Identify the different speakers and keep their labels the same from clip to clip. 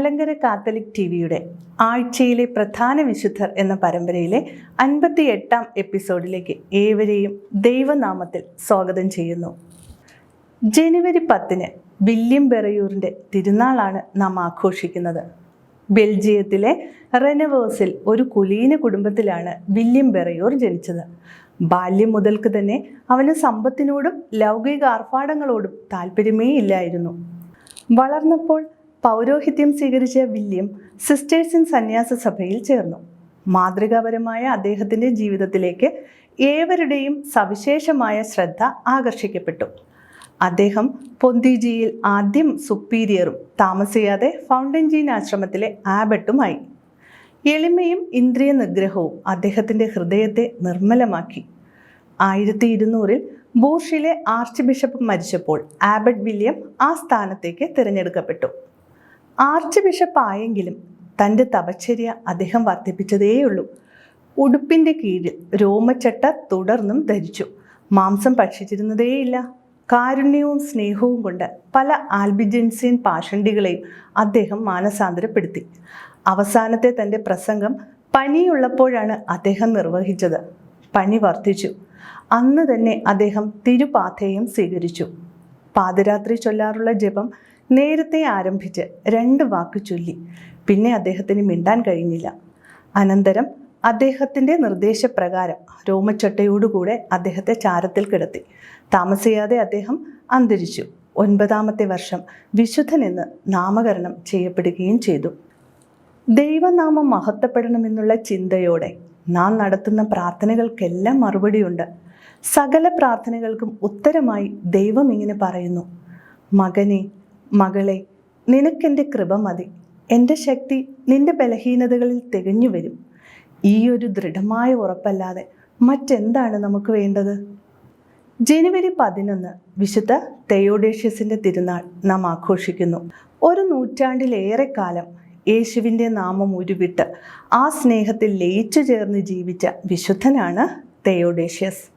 Speaker 1: Malankara Catholic T വിയുടെ ആഴ്ചയിലെ പ്രധാന വിശുദ്ധർ എന്ന പരമ്പരയിലെ അൻപത്തി എട്ടാം എപ്പിസോഡിലേക്ക് ഏവരെയും ദൈവനാമത്തിൽ സ്വാഗതം ചെയ്യുന്നു. ജനുവരി പത്തിന് വില്യം ബെറയൂറിന്റെ തിരുനാളാണ് നാം ആഘോഷിക്കുന്നത്. ബെൽജിയത്തിലെ റെനവേഴ്സിൽ ഒരു കുലീന കുടുംബത്തിലാണ് വില്യം ബെറയൂർ ജനിച്ചത്. ബാല്യം മുതൽക്ക് തന്നെ അവന് സമ്പത്തിനോടും ലൗകിക ആർഭാടങ്ങളോടും താല്പര്യമേ ഇല്ലായിരുന്നു വളർന്നപ്പോൾ പൗരോഹിത്യം സ്വീകരിച്ച വില്യം സിസ്റ്റേഴ്സിൻ സന്യാസ സഭയിൽ ചേർന്നു. മാതൃകാപരമായ അദ്ദേഹത്തിന്റെ ജീവിതത്തിലേക്ക് ഏവരുടെയും സവിശേഷമായ ശ്രദ്ധ ആകർഷിക്കപ്പെട്ടു. അദ്ദേഹം പൊന്തിജിയിൽ ആദ്യം സുപ്പീരിയറും താമസിയാതെ ഫൗണ്ടൻജീൻ ആശ്രമത്തിലെ ആബട്ടുമായി. എളിമയും ഇന്ദ്രിയ നിഗ്രഹവും അദ്ദേഹത്തിന്റെ ഹൃദയത്തെ നിർമ്മലമാക്കി. ആയിരത്തി ഇരുന്നൂറിൽ ബൂർഷിലെ ആർച്ച് ബിഷപ്പ് മരിച്ചപ്പോൾ ആബട്ട് വില്യം ആ സ്ഥാനത്തേക്ക് തിരഞ്ഞെടുക്കപ്പെട്ടു. ആർച്ച് ബിഷപ്പ് ആയെങ്കിലും തന്റെ തപശ്ചര്യ അദ്ദേഹം വർദ്ധിപ്പിച്ചതേയുള്ളൂ. ഉടുപ്പിന്റെ കീഴിൽ രോമച്ചട്ട തുടർന്നും ധരിച്ചു. മാംസം ഭക്ഷിച്ചിരുന്നതേയില്ല. കാരുണ്യവും സ്നേഹവും കൊണ്ട് പല ആൽബിജൻസിയൻ പാഷണ്ടികളെയും അദ്ദേഹം മാനസാന്തരപ്പെടുത്തി. അവസാനത്തെ തന്റെ പ്രസംഗം പനിയുള്ളപ്പോഴാണ് അദ്ദേഹം നിർവഹിച്ചത്. പനി വർദ്ധിച്ചു. അന്ന് തന്നെ അദ്ദേഹം തിരുപാഥേയം സ്വീകരിച്ചു. പാതിരാത്രി ചൊല്ലാറുള്ള ജപം നേരത്തെ ആരംഭിച്ച് രണ്ട് വാക്ക് ചൊല്ലി. പിന്നെ അദ്ദേഹത്തിന് മിണ്ടാൻ കഴിഞ്ഞില്ല. അനന്തരം അദ്ദേഹത്തിന്റെ നിർദ്ദേശപ്രകാരം രോമച്ചട്ടയോടുകൂടെ അദ്ദേഹത്തെ ചാരത്തിൽ കിടത്തി. താമസിയാതെ അദ്ദേഹം അന്തരിച്ചു. ഒൻപതാമത്തെ വർഷം വിശുദ്ധൻ എന്ന് നാമകരണം ചെയ്യപ്പെടുകയും ചെയ്തു. ദൈവനാമം മഹത്വപ്പെടണമെന്നുള്ള ചിന്തയോടെ നാം നടത്തുന്ന പ്രാർത്ഥനകൾക്കെല്ലാം മറുപടിയുണ്ട്. സകല പ്രാർത്ഥനകൾക്കും ഉത്തരമായി ദൈവം ഇങ്ങനെ പറയുന്നു. മകനെ മകളെ നിനക്കെന്റെ കൃപ മതി. എന്റെ ശക്തി നിന്റെ ബലഹീനതകളിൽ തികഞ്ഞു വരും. ഈ ഒരു ദൃഢമായ ഉറപ്പല്ലാതെ മറ്റെന്താണ് നമുക്ക് വേണ്ടത്? ജനുവരി പതിനൊന്ന് വിശുദ്ധ തെയോഡേഷ്യസിന്റെ തിരുനാൾ നാം ആഘോഷിക്കുന്നു. ഒരു നൂറ്റാണ്ടിലേറെ കാലം യേശുവിന്റെ നാമം ഉരുവിട്ട് ആ സ്നേഹത്തിൽ ലയിച്ചു ചേർന്ന് ജീവിച്ച വിശുദ്ധനാണ് തെയോഡേഷ്യസ്.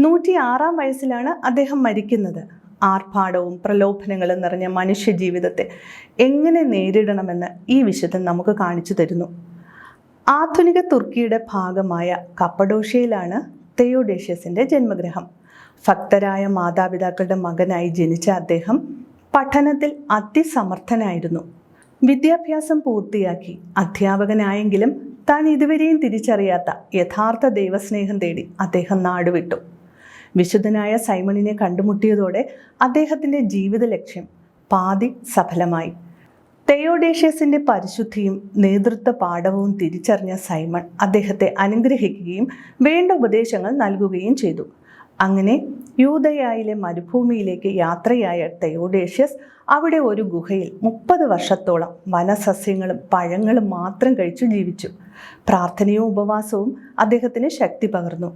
Speaker 1: നൂറ്റി ആറാം വയസ്സിലാണ് അദ്ദേഹം മരിക്കുന്നത്. ആർഭാടവും പ്രലോഭനങ്ങളും നിറഞ്ഞ മനുഷ്യ ജീവിതത്തെ എങ്ങനെ നേരിടണമെന്ന് ഈ വിശുദ്ധൻ നമുക്ക് കാണിച്ചു തരുന്നു. ആധുനിക തുർക്കിയുടെ ഭാഗമായ കപ്പഡോഷ്യയിലാണ് തെയോഡേഷ്യസിന്റെ ജന്മഗ്രഹം. ഭക്തരായ മാതാപിതാക്കളുടെ മകനായി ജനിച്ച അദ്ദേഹം പഠനത്തിൽ അതിസമർത്ഥനായിരുന്നു. വിദ്യാഭ്യാസം പൂർത്തിയാക്കി അധ്യാപകനായെങ്കിലും താൻ ഇതുവരെയും തിരിച്ചറിയാത്ത യഥാർത്ഥ ദൈവസ്നേഹം തേടി അദ്ദേഹം നാടുവിട്ടു. വിശുദ്ധനായ സൈമണിനെ കണ്ടുമുട്ടിയതോടെ അദ്ദേഹത്തിന്റെ ജീവിത ലക്ഷ്യം പാതി സഫലമായി. തെയോഡേഷ്യസിന്റെ പരിശുദ്ധിയും നേതൃത്വ പാഠവും തിരിച്ചറിഞ്ഞ സൈമൺ അദ്ദേഹത്തെ അനുഗ്രഹിക്കുകയും വേണ്ട ഉപദേശങ്ങൾ നൽകുകയും ചെയ്തു. അങ്ങനെ യൂതയായിലെ മരുഭൂമിയിലേക്ക് യാത്രയായ തെയോഡേഷ്യസ് അവിടെ ഒരു ഗുഹയിൽ മുപ്പത് വർഷത്തോളം വനസസ്യങ്ങളും പഴങ്ങളും മാത്രം കഴിച്ചു ജീവിച്ചു. പ്രാർത്ഥനയും ഉപവാസവും അദ്ദേഹത്തിന് ശക്തി പകർന്നു.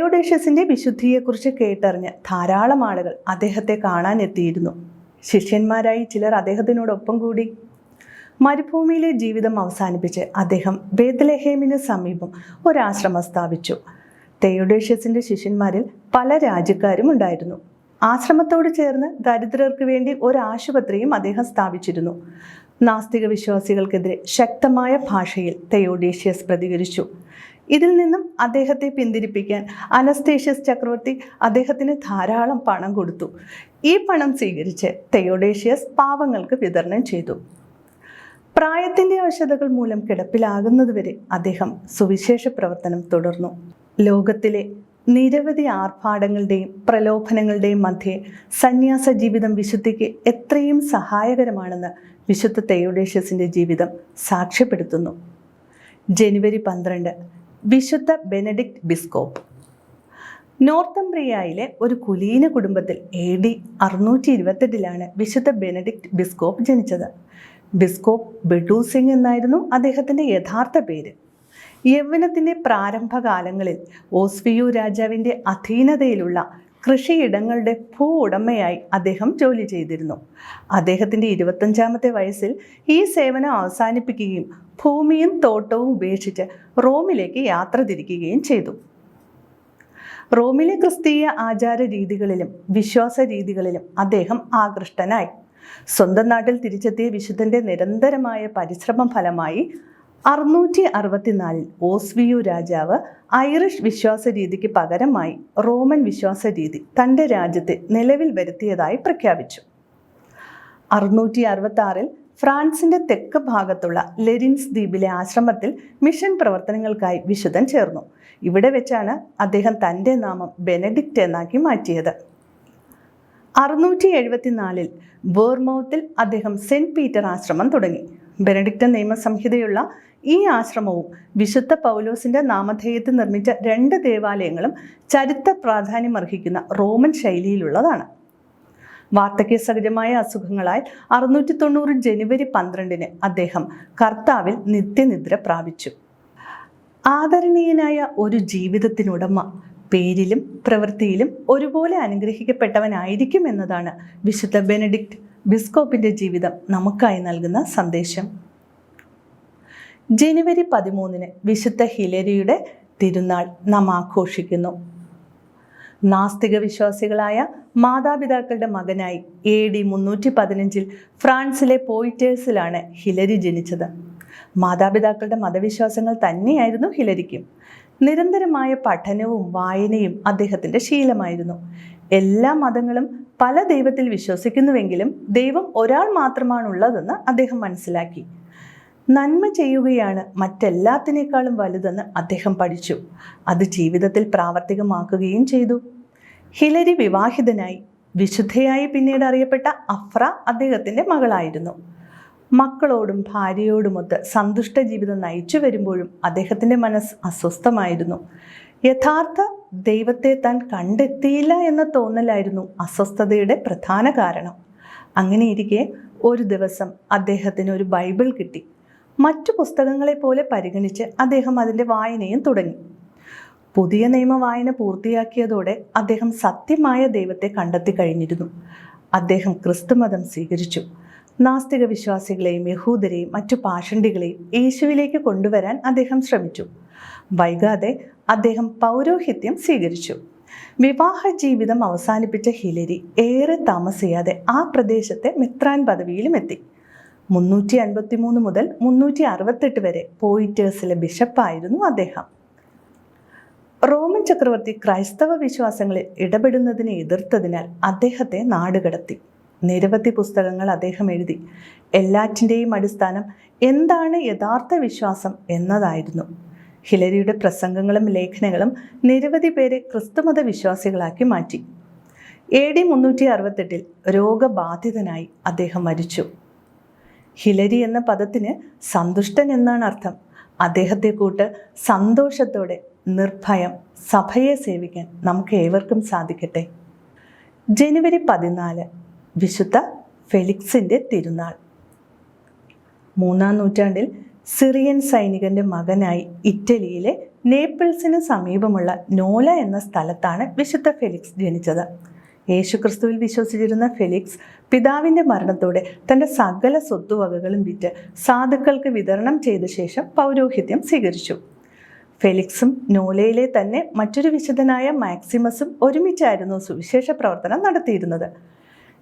Speaker 1: തെയോഡേഷ്യസിന്റെ വിശുദ്ധിയെക്കുറിച്ച് കേട്ടറിഞ്ഞ് ധാരാളം ആളുകൾ അദ്ദേഹത്തെ കാണാൻ എത്തിയിരുന്നു ശിഷ്യന്മാരായി ചിലർ അദ്ദേഹത്തിനോടൊപ്പം കൂടി. മരുഭൂമിയിലെ ജീവിതം അവസാനിപ്പിച്ച് അദ്ദേഹം ബേത്ലഹേമിന് സമീപം ഒരാശ്രമം സ്ഥാപിച്ചു. തെയോഡേഷ്യസിന്റെ ശിഷ്യന്മാരിൽ പല രാജ്യക്കാരും ഉണ്ടായിരുന്നു. ആശ്രമത്തോട് ചേർന്ന് ദരിദ്രർക്ക് വേണ്ടി ഒരു ആശുപത്രിയും അദ്ദേഹം സ്ഥാപിച്ചിരുന്നു. നാസ്തിക വിശ്വാസികൾക്കെതിരെ ശക്തമായ ഭാഷയിൽ തെയോഡേഷ്യസ് പ്രതികരിച്ചു. ഇതിൽ നിന്നും അദ്ദേഹത്തെ പിന്തിരിപ്പിക്കാൻ. അനസ്തേഷ്യസ് ചക്രവർത്തി അദ്ദേഹത്തിന് ധാരാളം പണം കൊടുത്തു. ഈ പണം സ്വീകരിച്ച് തെയോഡേഷ്യസ് പാവങ്ങൾക്ക് വിതരണം ചെയ്തു. പ്രായത്തിന്റെ അവശതകൾ മൂലം കിടപ്പിലാകുന്നതുവരെ അദ്ദേഹം സുവിശേഷ പ്രവർത്തനം തുടർന്നു. ലോകത്തിലെ നിരവധി ആർഭാടങ്ങളുടെയും പ്രലോഭനങ്ങളുടെയും മധ്യേ സന്യാസ ജീവിതം വിശുദ്ധിക്ക് എത്രയും സഹായകരമാണെന്ന് വിശുദ്ധ തെയോഡേഷ്യസിന്റെ ജീവിതം സാക്ഷ്യപ്പെടുത്തുന്നു. ജനുവരി പന്ത്രണ്ട് വിശുദ്ധ ബെനഡിക്ട് ബിസ്കോപ്പ്. നോർത്തംബ്രിയയിലെ ഒരു കുലീന കുടുംബത്തിൽ എ ഡി അറുന്നൂറ്റി ഇരുപത്തെട്ടിലാണ് വിശുദ്ധ ബെനഡിക്ട് ബിസ്കോപ്പ് ജനിച്ചത്. ബിസ്കോപ്പ് ബെഡു സിംഗ് എന്നായിരുന്നു അദ്ദേഹത്തിന്റെ യഥാർത്ഥ പേര്. യൗവനത്തിന്റെ പ്രാരംഭകാലങ്ങളിൽ ഓസ്വിയു രാജാവിന്റെ അധീനതയിലുള്ള കൃഷിയിടങ്ങളുടെ ഭൂ ഉടമയായി അദ്ദേഹം ജോലി ചെയ്തിരുന്നു. അദ്ദേഹത്തിന്റെ ഇരുപത്തഞ്ചാമത്തെ വയസ്സിൽ ഈ സേവനം അവസാനിപ്പിക്കുകയും ഭൂമിയും തോട്ടവും ഉപേക്ഷിച്ച് റോമിലേക്ക് യാത്ര തിരിക്കുകയും ചെയ്തു. റോമിലെ ക്രിസ്തീയ ആചാര രീതികളിലും വിശ്വാസ രീതികളിലും അദ്ദേഹം ആകൃഷ്ടനായി. സ്വന്തം നാട്ടിൽ തിരിച്ചെത്തിയ വിശുദ്ധന്റെ നിരന്തരമായ പരിശ്രമം ഫലമായി അറുന്നൂറ്റി അറുപത്തിനാലിൽ ഓസ്വിയു രാജാവ് ഐറിഷ് വിശ്വാസ രീതിക്ക് പകരമായി റോമൻ വിശ്വാസ രീതി തന്റെ രാജ്യത്തെ നിലവിൽ വരുത്തിയതായി പ്രഖ്യാപിച്ചു. അറുന്നൂറ്റി അറുപത്തി ആറിൽ ഫ്രാൻസിന്റെ തെക്ക് ഭാഗത്തുള്ള ലെരിൻസ് ദ്വീപിലെ ആശ്രമത്തിൽ മിഷൻ പ്രവർത്തനങ്ങൾക്കായി വിശുദ്ധൻ ചേർന്നു. ഇവിടെ വെച്ചാണ് അദ്ദേഹം തന്റെ നാമം ബെനഡിക്റ്റ് എന്നാക്കി മാറ്റിയത്. അറുന്നൂറ്റി എഴുപത്തിനാലിൽ ബോർമൗത്തിൽ അദ്ദേഹം സെന്റ് പീറ്റർ ആശ്രമം തുടങ്ങി. ബെനഡിക്റ്റ് നിയമസംഹിതയുള്ള ഈ ആശ്രമവും വിശുദ്ധ പൗലോസിന്റെ നാമധേയത്തിൽ നിർമ്മിച്ച രണ്ട് ദേവാലയങ്ങളും ചരിത്ര പ്രാധാന്യം അർഹിക്കുന്ന റോമൻ ശൈലിയിലുള്ളതാണ്. വാർദ്ധക്യ സഹജമായ അസുഖങ്ങളാൽ അറുന്നൂറ്റി തൊണ്ണൂറ് ജനുവരി പന്ത്രണ്ടിന് അദ്ദേഹം കർത്താവിൽ നിത്യനിദ്ര പ്രാപിച്ചു. ആദരണീയനായ ഒരു ജീവിതത്തിനുടമ പേരിലും പ്രവൃത്തിയിലും ഒരുപോലെ അനുഗ്രഹിക്കപ്പെട്ടവനായിരിക്കും എന്നതാണ് വിശുദ്ധ ബെനഡിക്റ്റ് ബിസ്കോപ്പിന്റെ ജീവിതം നമുക്കായി നൽകുന്ന സന്ദേശം. ജനുവരി പതിമൂന്നിന് വിശുദ്ധ ഹിലരിയുടെ തിരുനാൾ നാം ആഘോഷിക്കുന്നു. നാസ്തിക വിശ്വാസികളായ മാതാപിതാക്കളുടെ മകനായി എ ഡി മുന്നൂറ്റി പതിനഞ്ചിൽ ഫ്രാൻസിലെ പോയിറ്റേഴ്സിലാണ് ഹിലരി ജനിച്ചത്. മാതാപിതാക്കളുടെ മതവിശ്വാസങ്ങൾ തന്നെയായിരുന്നു ഹിലരിക്കും. നിരന്തരമായ പഠനവും വായനയും അദ്ദേഹത്തിന്റെ ശീലമായിരുന്നു. എല്ലാ മതങ്ങളും പല ദൈവത്തിൽ വിശ്വസിക്കുന്നുവെങ്കിലും ദൈവം ഒരാൾ മാത്രമാണുള്ളതെന്ന് അദ്ദേഹം മനസ്സിലാക്കി. നന്മ ചെയ്യുകയാണ് മറ്റെല്ലാത്തിനേക്കാളും വലുതെന്ന് അദ്ദേഹം പഠിച്ചു. അത് ജീവിതത്തിൽ പ്രാവർത്തികമാക്കുകയും ചെയ്തു. ഹിലരി വിവാഹിതനായി വിശുദ്ധയായി പിന്നീട് അറിയപ്പെട്ട അഫ്ര അദ്ദേഹത്തിന്റെ മകളായിരുന്നു. മക്കളോടും ഭാര്യയോടുമൊത്ത് സന്തുഷ്ട ജീവിതം നയിച്ചു വരുമ്പോഴും അദ്ദേഹത്തിന്റെ മനസ്സ് അസ്വസ്ഥമായിരുന്നു. യഥാർത്ഥ ദൈവത്തെ താൻ കണ്ടെത്തിയില്ല എന്ന തോന്നലായിരുന്നു അസ്വസ്ഥതയുടെ പ്രധാന കാരണം. അങ്ങനെയിരിക്കെ ഒരു ദിവസം അദ്ദേഹത്തിന് ഒരു ബൈബിൾ കിട്ടി. മറ്റു പുസ്തകങ്ങളെ പോലെ പരിഗണിച്ച് അദ്ദേഹം അതിന്റെ വായനയും തുടങ്ങി. പുതിയ നിയമ വായന പൂർത്തിയാക്കിയതോടെ അദ്ദേഹം സത്യമായ ദൈവത്തെ കണ്ടെത്തി കഴിഞ്ഞിരുന്നു. അദ്ദേഹം ക്രിസ്തുമതം സ്വീകരിച്ചു. നാസ്തിക വിശ്വാസികളെയും യഹൂദരെയും മറ്റു പാഷണ്ടികളെയും യേശുവിലേക്ക് കൊണ്ടുവരാൻ അദ്ദേഹം ശ്രമിച്ചു. വൈകാതെ അദ്ദേഹം പൗരോഹിത്യം സ്വീകരിച്ചു. വിവാഹ ജീവിതം അവസാനിപ്പിച്ച ഹിലരി ഏറെ താമസിയാതെ ആ പ്രദേശത്തെ മെത്രാൻ പദവിയിലും എത്തി. മുന്നൂറ്റി അൻപത്തി മൂന്ന് മുതൽ മുന്നൂറ്റി അറുപത്തെട്ട് വരെ പോയിറ്റേഴ്സിലെ ബിഷപ്പായിരുന്നു അദ്ദേഹം. റോമൻ ചക്രവർത്തി ക്രൈസ്തവ വിശ്വാസങ്ങളിൽ ഇടപെടുന്നതിനെ എതിർത്തതിനാൽ അദ്ദേഹത്തെ നാടുകടത്തി. നിരവധി പുസ്തകങ്ങൾ അദ്ദേഹം എഴുതി. എല്ലാറ്റിന്റെയും അടിസ്ഥാനം എന്താണ് യഥാർത്ഥ വിശ്വാസം എന്നതായിരുന്നു. ഹിലരിയുടെ പ്രസംഗങ്ങളും ലേഖനങ്ങളും നിരവധി പേരെ ക്രിസ്തുമത വിശ്വാസികളാക്കി മാറ്റി. എ ഡി മുന്നൂറ്റി അറുപത്തെട്ടിൽ രോഗബാധിതനായി അദ്ദേഹം മരിച്ചു. ഹിലരി എന്ന പദത്തിന് സന്തുഷ്ടൻ എന്നാണ് അർത്ഥം. അദ്ദേഹത്തെ കൂട്ട് സന്തോഷത്തോടെ നിർഭയം സഭയെ സേവിക്കാൻ നമുക്ക് ഏവർക്കും സാധിക്കട്ടെ. ജനുവരി പതിനാല് വിശുദ്ധ ഫെലിക്സിന്റെ തിരുനാൾ. മൂന്നാം നൂറ്റാണ്ടിൽ സിറിയൻ സൈനികന്റെ മകനായി ഇറ്റലിയിലെ നേപ്പിൾസിന് സമീപമുള്ള നോല എന്ന സ്ഥലത്താണ് വിശുദ്ധ ഫെലിക്സ് ജനിച്ചത്. യേശുക്രിസ്തുവിൽ വിശ്വസിച്ചിരുന്ന ഫെലിക്സ് പിതാവിന്റെ മരണത്തോടെ തന്റെ സകല സ്വത്തുവകകളും വിറ്റ് സാധുക്കൾക്ക് വിതരണം ചെയ്ത ശേഷം പൗരോഹിത്യം സ്വീകരിച്ചു. ഫെലിക്സും നോലയിലെ തന്നെ മറ്റൊരു വിശുദ്ധനായ മാക്സിമസും ഒരുമിച്ചായിരുന്നു സുവിശേഷ പ്രവർത്തനം നടത്തിയിരുന്നത്.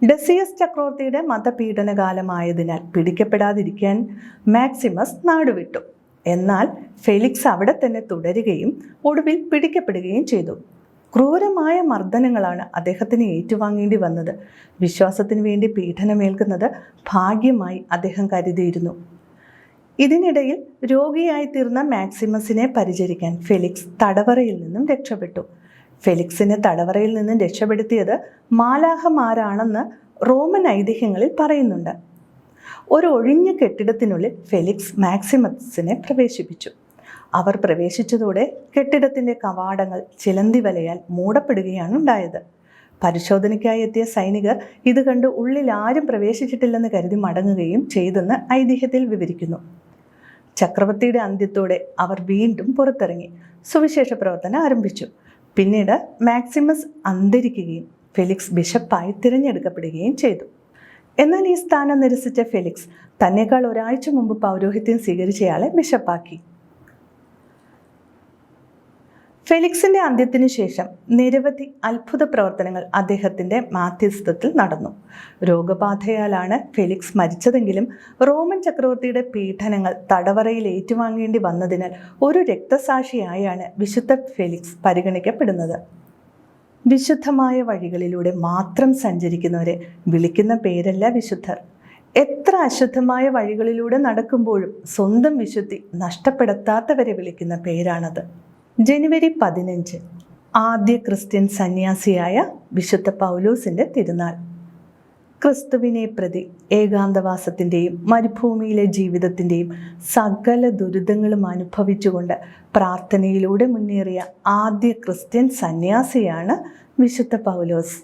Speaker 1: ഡെസിയസ് ചക്രവർത്തിയുടെ മതപീഡനകാലമായതിനാൽ പിടിക്കപ്പെടാതിരിക്കാൻ മാക്സിമസ് നാടുവിട്ടു. എന്നാൽ ഫെലിക്സ് അവിടെ തന്നെ തുടരുകയും ഒടുവിൽ പിടിക്കപ്പെടുകയും ചെയ്തു. ക്രൂരമായ മർദ്ദനങ്ങളാണ് അദ്ദേഹത്തിന് ഏറ്റുവാങ്ങേണ്ടി വന്നത്. വിശ്വാസത്തിന് വേണ്ടി പീഡനമേൽക്കുന്നത് ഭാഗ്യമായി അദ്ദേഹം കരുതിയിരുന്നു. ഇതിനിടയിൽ രോഗിയായി തീർന്ന മാക്സിമസിനെ പരിചരിക്കാൻ ഫെലിക്സ് തടവറയിൽ നിന്നും രക്ഷപ്പെട്ടു. ഫെലിക്സിനെ തടവറയിൽ നിന്ന് രക്ഷപ്പെടുത്തിയത് മാലാഹമാരാണെന്ന് റോമൻ ഐതിഹ്യങ്ങളിൽ പറയുന്നുണ്ട്. ഒരു ഒഴിഞ്ഞ കെട്ടിടത്തിനുള്ളിൽ ഫെലിക്സ് മാക്സിമസിനെ പ്രവേശിപ്പിച്ചു. അവർ പ്രവേശിച്ചതോടെ കെട്ടിടത്തിന്റെ കവാടങ്ങൾ ചിലന്തി വലയാൽ മൂടപ്പെടുകയാണ് ഉണ്ടായത്. പരിശോധനയ്ക്കായി എത്തിയ സൈനികർ ഇത് കണ്ട് ഉള്ളിൽ ആരും പ്രവേശിച്ചിട്ടില്ലെന്ന് കരുതി മടങ്ങുകയും ചെയ്തെന്ന് ഐതിഹ്യത്തിൽ വിവരിക്കുന്നു. ചക്രവർത്തിയുടെ അന്ത്യത്തോടെ അവർ വീണ്ടും പുറത്തിറങ്ങി. സുവിശേഷ പ്രവർത്തനം ആരംഭിച്ചു. പിന്നീട് മാക്സിമസ് അന്തരിക്കുകയും ഫെലിക്സ് ബിഷപ്പായി തിരഞ്ഞെടുക്കപ്പെടുകയും ചെയ്തു. എന്നാൽ ഈ സ്ഥാനം നിരസിച്ച ഫെലിക്സ് തന്നെക്കാൾ ഒരാഴ്ച മുമ്പ് പൗരോഹിത്യം സ്വീകരിച്ചയാളെ ബിഷപ്പാക്കി. ഫെലിക്സിന്റെ അന്ത്യത്തിനു ശേഷം നിരവധി അത്ഭുത പ്രവർത്തനങ്ങൾ അദ്ദേഹത്തിന്റെ മാധ്യസ്ഥത്തിൽ നടന്നു. രോഗബാധയാലാണ് ഫെലിക്സ് മരിച്ചതെങ്കിലും റോമൻ ചക്രവർത്തിയുടെ പീഡനങ്ങൾ തടവറയിൽ ഏറ്റുവാങ്ങേണ്ടി വന്നതിനാൽ ഒരു രക്തസാക്ഷിയായാണ് വിശുദ്ധ ഫെലിക്സ് പരിഗണിക്കപ്പെടുന്നത്. വിശുദ്ധമായ വഴികളിലൂടെ മാത്രം സഞ്ചരിക്കുന്നവരെ വിളിക്കുന്ന പേരല്ല വിശുദ്ധർ. എത്ര അശുദ്ധമായ വഴികളിലൂടെ നടക്കുമ്പോഴും സ്വന്തം വിശുദ്ധി നഷ്ടപ്പെടുത്താത്തവരെ വിളിക്കുന്ന പേരാണത്. ജനുവരി പതിനഞ്ച് ആദ്യ ക്രിസ്ത്യൻ സന്യാസിയായ വിശുദ്ധ പൗലോസിന്റെ തിരുനാൾ. ക്രിസ്തുവിനെ പ്രതി ഏകാന്തവാസത്തിന്റെയും മരുഭൂമിയിലെ ജീവിതത്തിന്റെയും സകല ദുരിതങ്ങളും അനുഭവിച്ചുകൊണ്ട് പ്രാർത്ഥനയിലൂടെ മുന്നേറിയ ആദ്യ ക്രിസ്ത്യൻ സന്യാസിയാണ് വിശുദ്ധ പൗലോസ്.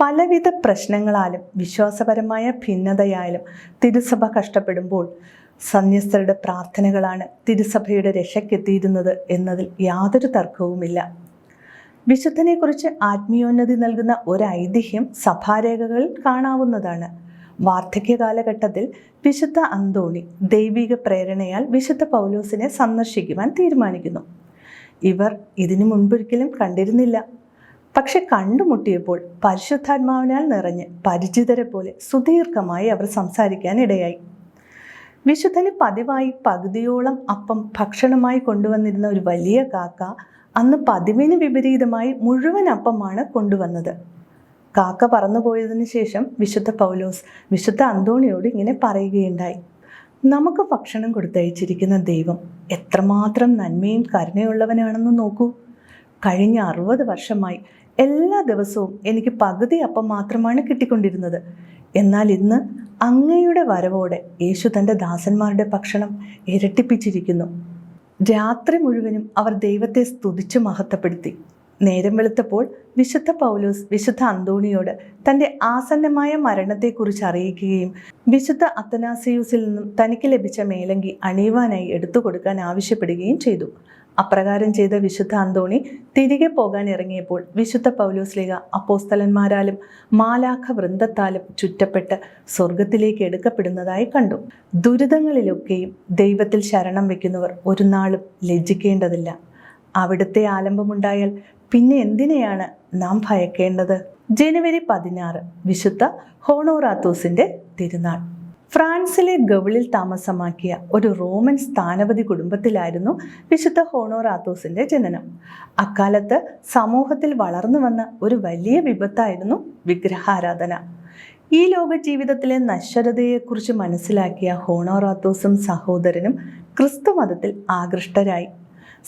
Speaker 1: പലവിധ പ്രശ്നങ്ങളാലും വിശ്വാസപരമായ ഭിന്നതയാലും തിരുസഭ കഷ്ടപ്പെടുമ്പോൾ സന്യസ്തരുടെ പ്രാർത്ഥനകളാണ് തിരുസഭയുടെ രക്ഷയ്ക്കെത്തിയിരുന്നത് എന്നതിൽ യാതൊരു തർക്കവുമില്ല. വിശുദ്ധനെക്കുറിച്ച് ആത്മീയോന്നതി നൽകുന്ന ഒരു ഐതിഹ്യം സഭാരേഖകളിൽ കാണാവുന്നതാണ്. വാർദ്ധക്യ കാലഘട്ടത്തിൽ വിശുദ്ധ അന്തോണി ദൈവിക പ്രേരണയാൽ വിശുദ്ധ പൗലോസിനെ സന്ദർശിക്കുവാൻ തീരുമാനിക്കുന്നു. ഇവർ ഇതിനു മുൻപൊരിക്കലും കണ്ടിരുന്നില്ല. പക്ഷെ കണ്ടുമുട്ടിയപ്പോൾ പരിശുദ്ധാത്മാവിനാൽ നിറഞ്ഞ് പരിചിതരെ പോലെ സുദീർഘമായി അവർ സംസാരിക്കാൻ ഇടയായി. വിശുദ്ധന് പതിവായി പകുതിയോളം അപ്പം ഭക്ഷണമായി കൊണ്ടുവന്നിരുന്ന ഒരു വലിയ കാക്ക അന്ന് പതിവിന് വിപരീതമായി മുഴുവൻ അപ്പമാണ് കൊണ്ടുവന്നത്. കാക്ക പറന്നുപോയതിനു ശേഷം വിശുദ്ധ പൗലോസ് വിശുദ്ധ അന്തോണിയോട് ഇങ്ങനെ പറയുകയുണ്ടായി. നമുക്ക് ഭക്ഷണം കൊടുത്തയച്ചിരിക്കുന്ന ദൈവം എത്രമാത്രം നന്മയും കരുണയുള്ളവനാണെന്ന് നോക്കൂ. കഴിഞ്ഞ അറുപത് വർഷമായി എല്ലാ ദിവസവും എനിക്ക് പകുതി അപ്പം മാത്രമാണ് കിട്ടിക്കൊണ്ടിരുന്നത്. എന്നാൽ ഇന്ന് അങ്ങയുടെ വരവോടെ യേശു തന്റെ ദാസന്മാരുടെ ഭക്ഷണം ഇരട്ടിപ്പിച്ചിരിക്കുന്നു. രാത്രി മുഴുവനും അവർ ദൈവത്തെ സ്തുതിച്ചു മഹത്വപ്പെടുത്തി. നേരം വെളുത്തപ്പോൾ വിശുദ്ധ പൗലോസ് വിശുദ്ധ അന്തോണിയോട് തന്റെ ആസന്നമായ മരണത്തെക്കുറിച്ച് അറിയിക്കുകയും വിശുദ്ധ അത്തനാസിയൂസിൽ നിന്നും തനിക്ക് ലഭിച്ച മേലങ്കി അണിയുവാനായി എടുത്തു കൊടുക്കാൻ ആവശ്യപ്പെടുകയും ചെയ്തു. അപ്രകാരം ചെയ്ത വിശുദ്ധ അന്തോണി തിരികെ പോകാൻ ഇറങ്ങിയപ്പോൾ വിശുദ്ധ പൗലോസ്ലിക അപ്പോസ്തലന്മാരാലും മാലാഖ വൃന്ദത്താലും ചുറ്റപ്പെട്ട് സ്വർഗത്തിലേക്ക് എടുക്കപ്പെടുന്നതായി കണ്ടു. ദുരിതങ്ങളിലൊക്കെയും ദൈവത്തിൽ ശരണം വയ്ക്കുന്നവർ ഒരു നാളും ലജ്ജിക്കേണ്ടതില്ല. അവിടുത്തെ ആലംബമുണ്ടായാൽ പിന്നെ എന്തിനെയാണ് നാം ഭയക്കേണ്ടത്? ജനുവരി പതിനാറ് വിശുദ്ധ ഹോണോറാത്തോസിന്റെ തിരുനാൾ. ഫ്രാൻസിലെ ഗവിളിൽ താമസമാക്കിയ ഒരു റോമൻ സ്ഥാനപതി കുടുംബത്തിലായിരുന്നു വിശുദ്ധ ഹോണോറാത്തോസിന്റെ ജനനം. അക്കാലത്ത് സമൂഹത്തിൽ വളർന്നു വന്ന ഒരു വലിയ വിപത്തായിരുന്നു വിഗ്രഹാരാധന. ഈ ലോക ജീവിതത്തിലെ നശ്വരതയെക്കുറിച്ച് മനസ്സിലാക്കിയ ഹോണോറാത്തോസും സഹോദരനും ക്രിസ്തു മതത്തിൽ ആകൃഷ്ടരായി.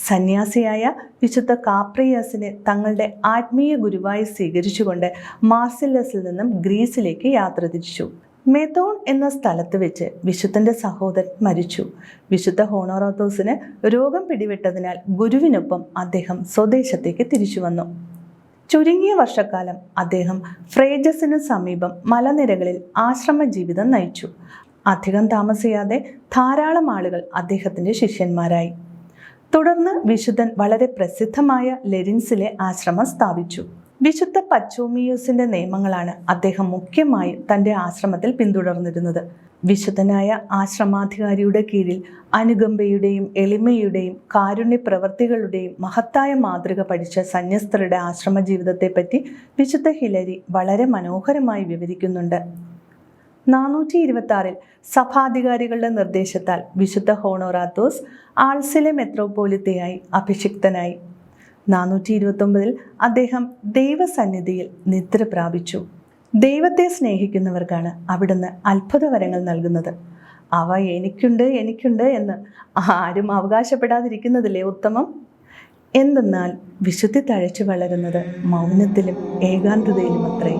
Speaker 1: സന്യാസിയായ വിശുദ്ധ കാപ്രിയാസിനെ തങ്ങളുടെ ആത്മീയ ഗുരുവായി സ്വീകരിച്ചുകൊണ്ട് മാർസില്ലസിൽ നിന്നും ഗ്രീസിലേക്ക് യാത്ര തിരിച്ചു. മെതോൺ എന്ന സ്ഥലത്ത് വെച്ച് വിശുദ്ധന്റെ സഹോദരൻ മരിച്ചു. വിശുദ്ധ ഹോണോറോത്തോസിന് രോഗം പിടിവിട്ടതിനാൽ ഗുരുവിനൊപ്പം അദ്ദേഹം സ്വദേശത്തേക്ക് തിരിച്ചു വന്നു. ചുരുങ്ങിയ വർഷക്കാലം അദ്ദേഹം ഫ്രേജസിന് സമീപം മലനിരകളിൽ ആശ്രമ ജീവിതം നയിച്ചു. അധികം താമസിയാതെ ധാരാളം ആളുകൾ അദ്ദേഹത്തിന്റെ ശിഷ്യന്മാരായി. തുടർന്ന് വിശുദ്ധൻ വളരെ പ്രസിദ്ധമായ ലെരിൻസിലെ ആശ്രമം സ്ഥാപിച്ചു. വിശുദ്ധ പച്ചോമിയൂസിന്റെ നിയമങ്ങളാണ് അദ്ദേഹം മുഖ്യമായി തന്റെ ആശ്രമത്തിൽ പിന്തുടർന്നിരുന്നത്. വിശുദ്ധനായ ആശ്രമാധികാരിയുടെ കീഴിൽ അനുകമ്പയുടെയും എളിമയുടെയും കാരുണ്യ പ്രവർത്തികളുടെയും മഹത്തായ മാതൃക പഠിച്ച സന്യസ്തരുടെ ആശ്രമ ജീവിതത്തെപ്പറ്റി വിശുദ്ധ ഹിലരി വളരെ മനോഹരമായി വിവരിക്കുന്നുണ്ട്. നാനൂറ്റി ഇരുപത്തി സഭാധികാരികളുടെ നിർദ്ദേശത്താൽ വിശുദ്ധ ഹോണോറാത്തോസ് ആൾസിലെ മെത്രോപോലിത്തയായി അഭിഷിക്തനായി നാനൂറ്റി ഇരുപത്തൊമ്പതിൽ അദ്ദേഹം ദൈവസന്നിധിയിൽ നിദ്ര പ്രാപിച്ചു. ദൈവത്തെ സ്നേഹിക്കുന്നവർക്കാണ് അവിടുന്ന് അത്ഭുതവരങ്ങൾ നൽകുന്നത്. അവ എനിക്കുണ്ട് എനിക്കുണ്ട് എന്ന് ആരും അവകാശപ്പെടാതിരിക്കുന്നതില്ലേ ഉത്തമം? എന്തെന്നാൽ വിശുദ്ധി തഴച്ചു വളരുന്നത് മൗനത്തിലും ഏകാന്തതയിലും അത്രേ